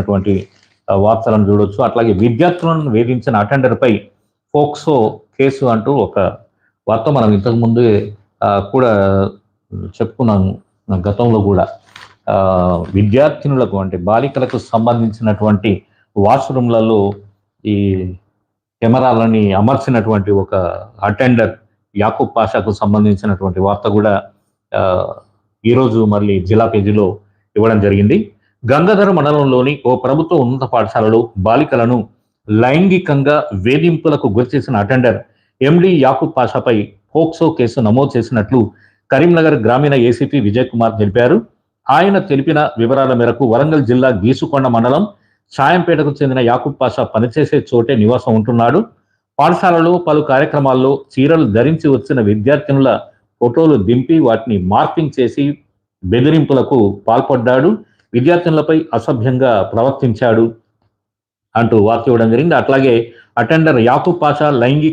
అటువంటి వార్తలను చూడొచ్చు. అట్లాగే విద్యార్థులను వేధించిన అటెండర్పై ఫోక్సో కేసు అంటూ ఒక వార్త మనం ఇంతకుముందే కూడా చెప్పుకున్నాము గతంలో కూడా. విద్యార్థినులకు అంటే బాలికలకు సంబంధించినటువంటి వాష్రూమ్లలో ఈ కెమెరాలని అమర్చినటువంటి ఒక అటెండర్ యాకూబ్ పాషాకు సంబంధించినటువంటి వార్త కూడా ఈరోజు మళ్ళీ జిల్లా పేజీలో ఇవ్వడం జరిగింది. గంగాధర మండలంలోని ఓ ప్రభుత్వ ఉన్నత పాఠశాలలో బాలికలను లైంగికంగా వేధింపులకు గురిచేసిన అటెండర్ ఎండి యాకూబ్ పాషాపై పోక్సో కేసు నమోదు చేసినట్లు కరీంనగర్ గ్రామీణ ఏసీపీ విజయ్ కుమార్ తెలిపారు. ఆయన తెలిపిన వివరాల మేరకు వరంగల్ జిల్లా గీసుకొండ మండలం సాయంపేటకు చెందిన యాకూబ్ పాషా పనిచేసే చోటే నివాసం ఉంటున్నాడు. పాఠశాలలో పలు కార్యక్రమాల్లో చీరలు ధరించి వచ్చిన విద్యార్థినుల ఫోటోలు దింపి వాటిని మార్పింగ్ చేసి బెదిరింపులకు పాల్పడ్డాడు. విద్యార్థినులపై అసభ్యంగా ప్రవర్తించాడు అంటూ వార్త ఇవ్వడం జరిగింది. అట్లాగే అటెండర్ యాకూబ్ పాషా లైంగిక